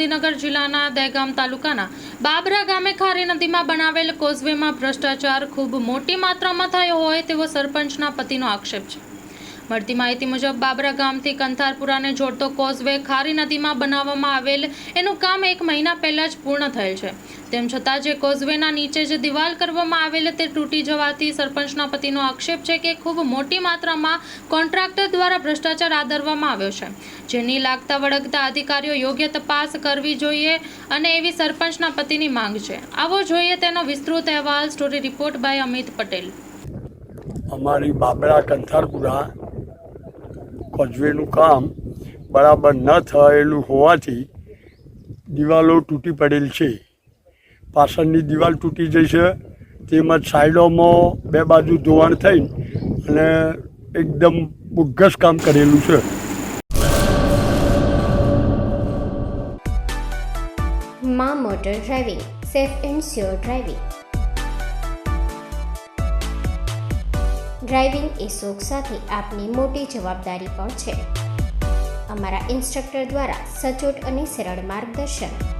ગાંધીનગર જિલ્લાના દહેગામ તાલુકાના બાબરા ગામે ખારી નદીમાં બનાવેલ કોઝવેમાં ભ્રષ્ટાચાર ખૂબ મોટી માત્રામાં થયો હોય તેવો સરપંચના પતિનો આક્ષેપ છે. મળતી માહિતી મુજબ બાબરા ગામથી કંથારપુરાને જોડતો કોઝવે ખારી નદીમાં બનાવવામાં આવેલ એનું કામ એક મહિના પહેલા જ પૂર્ણ થયેલ છે. તેમ છતાં જે કોઝવેના નીચે જે દિવાલ કરવામાં આવેલ તે તૂટી જવાથી સરપંચના પતિનો આક્ષેપ છે કે ખૂબ મોટી માત્રામાં કોન્ટ્રાક્ટર દ્વારા ભ્રષ્ટાચાર આદરવામાં આવ્યો છે. જેની લાગતા વળગતા અધિકારીઓ યોગ્ય તપાસ કરવી જોઈએ અને એવી સરપંચના પતિની માંગ છે. આવો જોઈએ તેનો વિસ્તૃત અહેવાલ, story report by Amit Patel. અમારી બાબરા કંથારપુરા કોઝવેનું કામ બરાબર ન થયેલું હોવાથી દિવાલો તૂટી પડેલ છે. પાછળની દિવાલ તૂટી જઈ છે. તેમજ સાઈડોમાં બે બાજુ ધોવાણ થઈ અને એકદમ બોગસ કામ કરેલું છે. મા motor driving, safe and sure driving. Driving એ શોખ સાથે આપની મોટી જવાબદારી પણ છે. અમારા ઇન્સ્ટ્રક્ટર દ્વારા સચોટ અને સરળ માર્ગદર્શન.